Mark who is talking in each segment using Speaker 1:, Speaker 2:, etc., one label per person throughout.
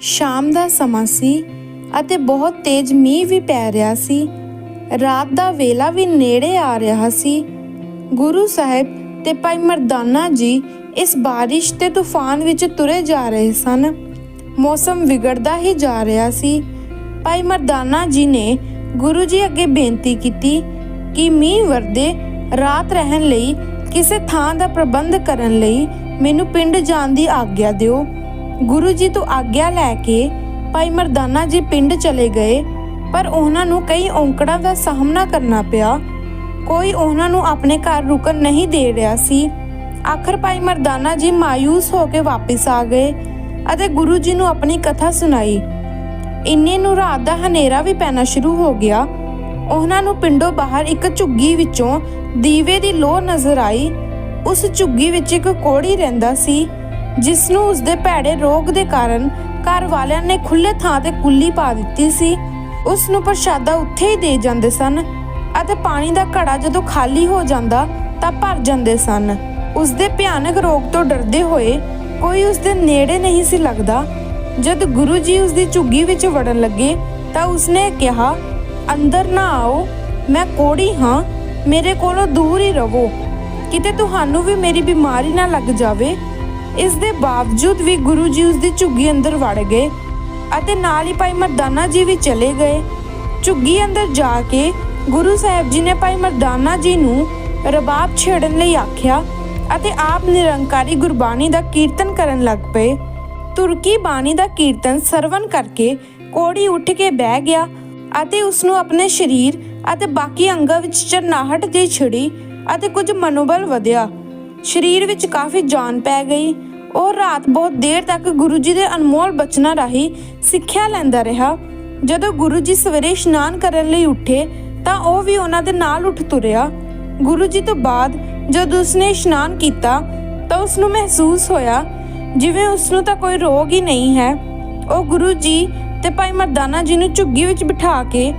Speaker 1: ਸ਼ਾਮ ਦਾ ਸਮਾਂ ਸੀ ਅਤੇ ਬਹੁਤ ਤੇਜ਼ ਮੀਂਹ ਵੀ ਪੈ ਰਿਹਾ ਸੀ। ਰਾਤ ਦਾ ਵੇਲਾ ਵੀ ਨੇੜੇ ਆ ਰਿਹਾ ਸੀ। ਗੁਰੂ ਸਾਹਿਬ ਤੇ ਭਾਈ ਮਰਦਾਨਾ ਜੀ ਇਸ ਬਾਰਿਸ਼ ਤੇ ਤੂਫਾਨ ਵਿੱਚ ਤੁਰੇ ਜਾ ਰਹੇ ਸਨ। ਮੌਸਮ ਵਿਗੜਦਾ ਹੀ ਜਾ ਰਿਹਾ ਸੀ। ਭਾਈ ਮਰਦਾਨਾ ਜੀ ਨੇ ਗੁਰੂ ਜੀ ਅੱਗੇ ਬੇਨਤੀ ਕੀਤੀ ਕਿ ਮੀਂਹ ਵਰਦੇ ਰਾਤ ਰਹਿਣ ਲਈ ਕਿਸੇ ਥਾਂ ਦਾ ਪ੍ਰਬੰਧ ਕਰਨ ਲਈ ਮੈਨੂੰ ਪਿੰਡ ਜਾਣ ਦੀ ਆਗਿਆ ਦਿਓ। ਗੁਰੂ ਜੀ ਤੋਂ ਆਗਿਆ ਲੈ ਕੇ ਭਾਈ ਮਰਦਾਨਾ ਜੀ ਪਿੰਡ ਚਲੇ ਗਏ, ਪਰ ਉਹਨਾਂ ਨੂੰ ਕਈ ਔਂਕੜਾਂ ਦਾ ਸਾਹਮਣਾ ਕਰਨਾ ਪਿਆ। ਕੋਈ ਉਹਨਾਂ ਨੂੰ ਆਪਣੇ ਘਰ ਰੁਕਣ ਨਹੀਂ ਦੇ ਰਿਹਾ ਸੀ। ਆਖਰ ਭਾਈ ਮਰਦਾਨਾ ਜੀ ਮਾਇੂਸ ਹੋ ਕੇ ਵਾਪਸ ਆ ਗਏ ਅਤੇ ਗੁਰੂ ਜੀ ਨੂੰ ਆਪਣੀ ਕਥਾ ਸੁਣਾਈ। ਇੰਨੇ ਨੂੰ ਰਾਤ ਦਾ ਹਨੇਰਾ ਵੀ ਪੈਣਾ ਸ਼ੁਰੂ ਹੋ ਗਿਆ। ਉਹਨਾਂ ਨੂੰ ਪਿੰਡੋਂ ਬਾਹਰ ਇੱਕ ਝੁੱਗੀ ਵਿੱਚੋਂ ਦੀਵੇ ਦੀ ਲੋਹ ਨਜ਼ਰ ਆਈ। ਉਸ ਝੁੱਗੀ ਵਿੱਚ ਇੱਕ ਕੋੜੀ ਰਹਿੰਦਾ ਸੀ। ਜਿਸ ਨੂੰ ਉਸਦੇ ਭੈੜੇ ਰੋਗ ਦੇ ਕਾਰਨ ਘਰ ਵਾਲਿਆਂ ਨੇ ਖੁੱਲੇ ਥਾਂ ਤੇ ਕੁੱਲੀ ਪਾ ਦਿੱਤੀ ਸੀ। ਉਸ ਨੂੰ ਪ੍ਰਸ਼ਾਦਾ ਉੱਥੇ ਹੀ ਦੇ ਜਾਂਦੇ ਸਨ ਅਤੇ ਪਾਣੀ ਦਾ ਘੜਾ ਜਦੋਂ ਖਾਲੀ ਹੋ ਜਾਂਦਾ ਤਾਂ ਭਰ ਜਾਂਦੇ ਸਨ। ਉਸਦੇ ਭਿਆਨਕ ਰੋਗ ਤੋਂ ਡਰਦੇ ਹੋਏ ਕੋਈ ਉਸਦੇ ਨੇੜੇ ਨਹੀਂ ਸੀ ਲੱਗਦਾ। ਜਦ ਗੁਰੂ ਜੀ ਉਸਦੀ ਝੁੱਗੀ ਵਿੱਚ ਵੜਨ ਲੱਗੇ ਤਾਂ ਉਸਨੇ ਕਿਹਾ, ਅੰਦਰ ਨਾ ਆਓ, ਮੈਂ ਕੋੜੀ ਹਾਂ, ਮੇਰੇ ਕੋਲੋਂ ਦੂਰ ਹੀ ਰਹੋ। ਕਿਤੇ ਤੁਹਾਨੂੰ ਵੀ ਮੇਰੀ ਬਿਮਾਰੀ ਨਾ ਲੱਗ ਜਾਵੇ ਇਸ ਦੇ ਬਾਵਜੂਦ ਵੀ ਗੁਰੂ ਜੀ ਉਸਦੀ ਝੁੱਗੀ ਅੰਦਰ ਵੜ ਗਏ ਅਤੇ ਨਾਲ ਹੀ ਭਾਈ ਮਰਦਾਨਾ ਜੀ ਵੀ ਚਲੇ ਗਏ। ਝੁੱਗੀ ਅੰਦਰ ਜਾ ਕੇ ਗੁਰੂ ਸਾਹਿਬ ਜੀ ਨੇ ਭਾਈ ਮਰਦਾਨਾ ਜੀ ਨੂੰ ਰਬਾਬ ਛੇੜਨ ਲਈ ਆਖਿਆ ਅਤੇ ਆਪ ਨਿਰੰਕਾਰੀ ਗੁਰਬਾਣੀ ਦਾ ਕੀਰਤਨ ਕਰਨ ਲੱਗ ਪਏ। ਤੁਰਕੀ ਬਾਣੀ ਦਾ ਕੀਰਤਨ ਸਰਵਨ ਕਰਕੇ ਕੋੜੀ ਉੱਠ ਕੇ ਬਹਿ ਗਿਆ ਅਤੇ ਉਸ ਨੂੰ ਆਪਣੇ ਸਰੀਰ ਅਤੇ ਬਾਕੀ ਅੰਗਾਂ ਵਿੱਚ ਚਰਨਾਹਟ ਜਿਹੀ ਛਿੜੀ ਅਤੇ ਕੁਝ ਮਨੋਬਲ ਵਧਿਆ। ਸਰੀਰ ਵਿੱਚ ਕਾਫੀ ਜਾਨ ਪੈ ਗਈ। ਉਹ ਰਾਤ ਬਹੁਤ ਦੇਰ ਤੱਕ ਗੁਰੂ ਜੀ ਦੇ ਅਨਮੋਲ ਬਚਨਾਂ ਰਾਹੀਂ ਸਿੱਖਿਆ ਲੈਂਦਾ ਰਿਹਾ। ਜਦੋਂ ਗੁਰੂ ਜੀ ਸਵੇਰੇ ਇਸ਼ਨਾਨ ਕਰਨ ਲਈ ਉੱਠੇ, ਤਾਂ ਉਹ ਵੀ ਉਹਨਾਂ ਦੇ ਨਾਲ ਉੱਠ ਤੁਰਿਆ। ਗੁਰੂ ਜੀ ਤੋਂ ਬਾਅਦ ਜਦ ਉਸਨੇ ਇਸ਼ਨਾਨ ਕੀਤਾ, ਤਾਂ ਉਸ ਨੂੰ ਮਹਿਸੂਸ ਹੋਇਆ, ਜਿਵੇਂ ਉਸ ਨੂੰ ਤਾਂ ਕੋਈ ਰੋਗ ਹੀ ਨਹੀਂ ਹੈ। ਉਹ ਗੁਰੂ ਜੀ ਤੇ ਭਾਈ ਮਰਦਾਨਾ ਜੀ ਨੂੰ ਝੁੱਗੀ ਵਿੱਚ ਬਿਠਾ ਕੇ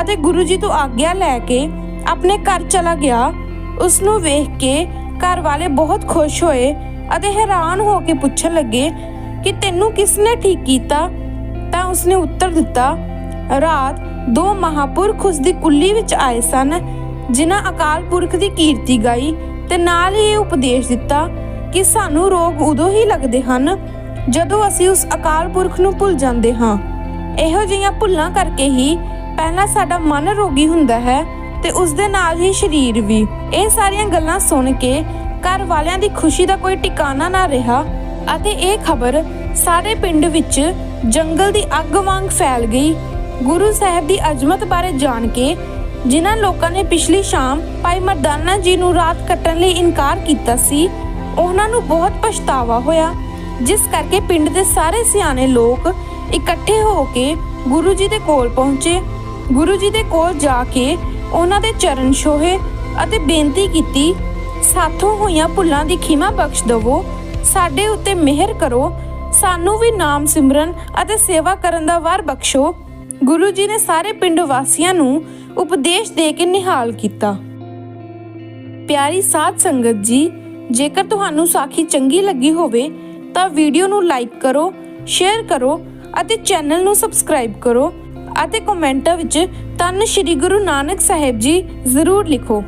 Speaker 1: ਅਤੇ ਗੁਰੂ ਜੀ ਤੋਂ ਆਗਿਆ ਲੈ ਕੇ ਆਪਣੇ ਘਰ ਚਲਾ ਗਿਆ। ਉਸ ਨੂੰ ਵੇਖ ਕੇ ਘਰ ਵਾਲੇ ਬਹੁਤ ਖੁਸ਼ ਹੋਏ ਅਤੇ ਹੈਰਾਨ ਹੋ ਕੇ ਪੁੱਛਣ ਲੱਗੇ ਕਿ ਤੈਨੂੰ ਕਿਸ ਨੇ ਠੀਕ ਕੀਤਾ? ਤਾਂ ਉਸਨੇ ਉੱਤਰ ਦਿੱਤਾ, ਰਾਤ ਦੋ ਮਹਾਪੁਰਖ ਉਸ ਦੀ ਕੁੱਲੀ ਵਿੱਚ ਆਏ ਸਨ, ਜਿਨ੍ਹਾਂ ਅਕਾਲ ਪੁਰਖ ਦੀ ਕੀਰਤੀ ਗਾਈ ਤੇ ਨਾਲ ਹੀ ਇਹ ਉਪਦੇਸ਼ ਦਿੱਤਾ ਕਿ ਸਾਨੂੰ ਰੋਗ ਉਦੋਂ ਹੀ ਲੱਗਦੇ ਹਨ ਜਦੋਂ ਅਸੀਂ ਉਸ ਅਕਾਲ ਪੁਰਖ ਨੂੰ ਭੁੱਲ ਜਾਂਦੇ ਹਾਂ। ਇਹੋ ਜਿਹੀਆਂ ਭੁੱਲਾਂ ਕਰਕੇ ਹੀ ਪਹਿਲਾਂ ਸਾਡਾ ਮਨ ਰੋਗੀ ਹੁੰਦਾ ਹੈ ਤੇ ਉਸ ਦੇ ਨਾਲ ਹੀ ਸਰੀਰ ਵੀ। ਇਹ ਸਾਰੀਆਂ ਗੱਲਾਂ ਸੁਣ ਕੇ ਘਰ ਵਾਲਿਆਂ ਦੀ ਖੁਸ਼ੀ ਦਾ ਕੋਈ ਟਿਕਾਣਾ ਨਾ ਰਿਹਾ ਅਤੇ ਇਹ ਖਬਰ ਸਾਰੇ ਪਿੰਡ ਵਿੱਚ ਜੰਗਲ ਦੀ ਅੱਗ ਵਾਂਗ ਫੈਲ ਗਈ। ਗੁਰੂ ਸਾਹਿਬ ਦੀ ਅਜ਼ਮਤ ਬਾਰੇ ਜਾਣ ਕੇ ਜਿਨ੍ਹਾਂ ਲੋਕਾਂ ਨੇ ਪਿਛਲੀ ਸ਼ਾਮ ਭਾਈ ਮਰਦਾਨਾ ਜੀ ਨੂੰ ਰਾਤ ਕੱਟਣ ਲਈ ਇਨਕਾਰ ਕੀਤਾ ਸੀ, ਉਹਨਾਂ ਨੂੰ ਬਹੁਤ ਪਛਤਾਵਾ ਹੋਇਆ। ਜਿਸ ਕਰਕੇ ਪਿੰਡ ਦੇ ਸਾਰੇ ਸਿਆਣੇ ਲੋਕ ਇਕੱਠੇ ਹੋ ਕੇ ਗੁਰੂ ਜੀ ਦੇ ਕੋਲ ਪਹੁੰਚੇ। ਗੁਰੂ ਜੀ ਦੇ ਕੋਲ ਜਾ ਕੇ ਉਹਨਾਂ ਦੇ ਚਰਨ ਛੋਹੇ ਅਤੇ ਬੇਨਤੀ ਕੀਤੀ, ਸਾਥੋਂ ਹੋਈਆਂ ਭੁੱਲਾਂ ਦੀ ਖਿਮਾ ਬਖਸ਼ ਦਵੋ। ਸਾਡੇ ਉੱਤੇ ਮਿਹਰ ਕਰੋ। ਸਾਨੂੰ ਵੀ ਨਾਮ ਸਿਮਰਨ ਅਤੇ ਸੇਵਾ ਕਰਨ ਦਾ ਵਾਰ ਬਖਸ਼ੋ। ਗੁਰੂ ਜੀ ਨੇ ਸਾਰੇ ਪਿੰਡ ਵਾਸੀਆਂ ਨੂੰ ਉਪਦੇਸ਼ ਦੇ ਕੇ ਨਿਹਾਲ ਕੀਤਾ। ਪਿਆਰੀ ਸਾਧ ਸੰਗਤ ਜੀ, ਜੇਕਰ ਤੁਹਾਨੂੰ ਸਾਖੀ ਚੰਗੀ ਲੱਗੀ ਹੋਵੇ, ਤਾਂ ਵੀਡੀਓ ਨੂੰ ਲਾਈਕ ਕਰੋ, ਸ਼ੇਅਰ ਕਰੋ ਅਤੇ ਚੈਨਲ ਨੂੰ ਸਬਸਕ੍ਰਾਈਬ ਕਰੋ। ਅਤੇ ਕਮੈਂਟਾਂ ਵਿੱਚ ਧੰਨ ਸ਼੍ਰੀ ਗੁਰੂ ਨਾਨਕ ਸਾਹਿਬ ਜੀ ਜ਼ਰੂਰ ਲਿਖੋ।